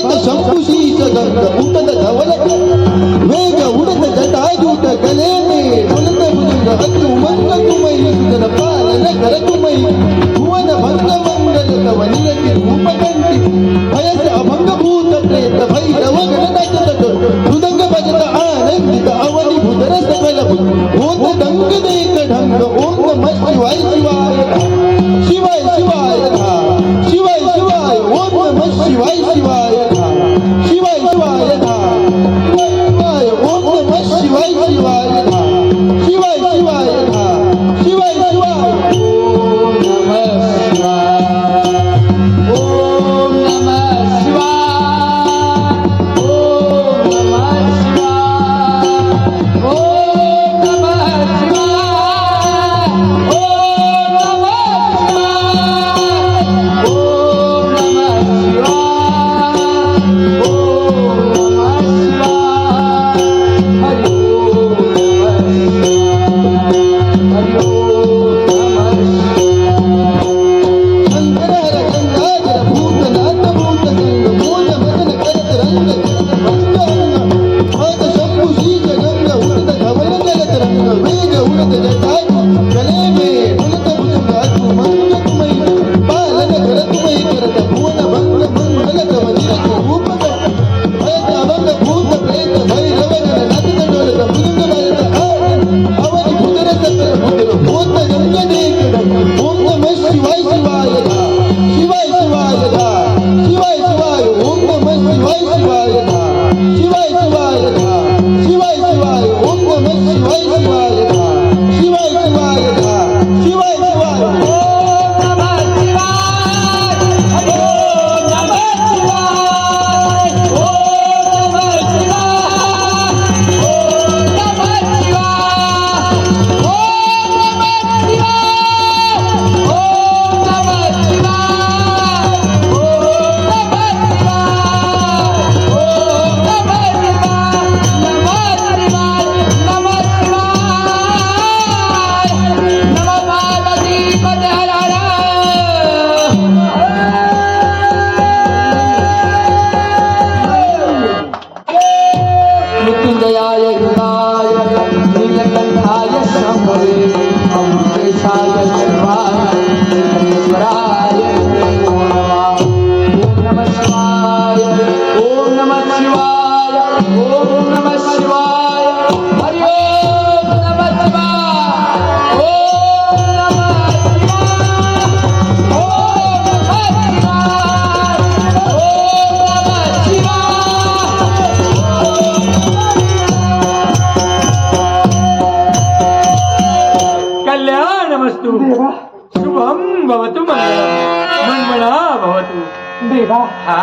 ಕಂಡ ಶಂಕುಶೀತ ಗಂಗ ಧವಲಕ, ವೇಗ ಉಡದ ಜಟಾಜೂಟ ಗಲೇನೆ ನುಣದ ಭುಜಂಗ ಹತ್ತು ಮಂಗ ತುಮೈ ಯುದ್ಧನ ಪಾಲನ ಕರ ತುಮೈ ಭುವನ ಭಂಗ ಮಂಗಲ ತವನಿರತಿ ರೂಪಕಂಠಿ ಭಯಸ ಅಭಂಗಭೂತ ಪ್ರೇತ ಭೈರವ ಗಣನಾಟದ ಮೃದಂಗ ಭಜದ ಆನಂದಿತ ಅವನಿ ಭುಜರ ಸಕಲ ಭೂತ ದಂಗದೇಕ ಕಡಂಗ ಓಂಗ ಮಶ್ವಾಯ ಶಿವಾಯ ഭൂതനും தந்தையாய नमस्तु शुभम भवतु मन मनमना भवतु देवा हा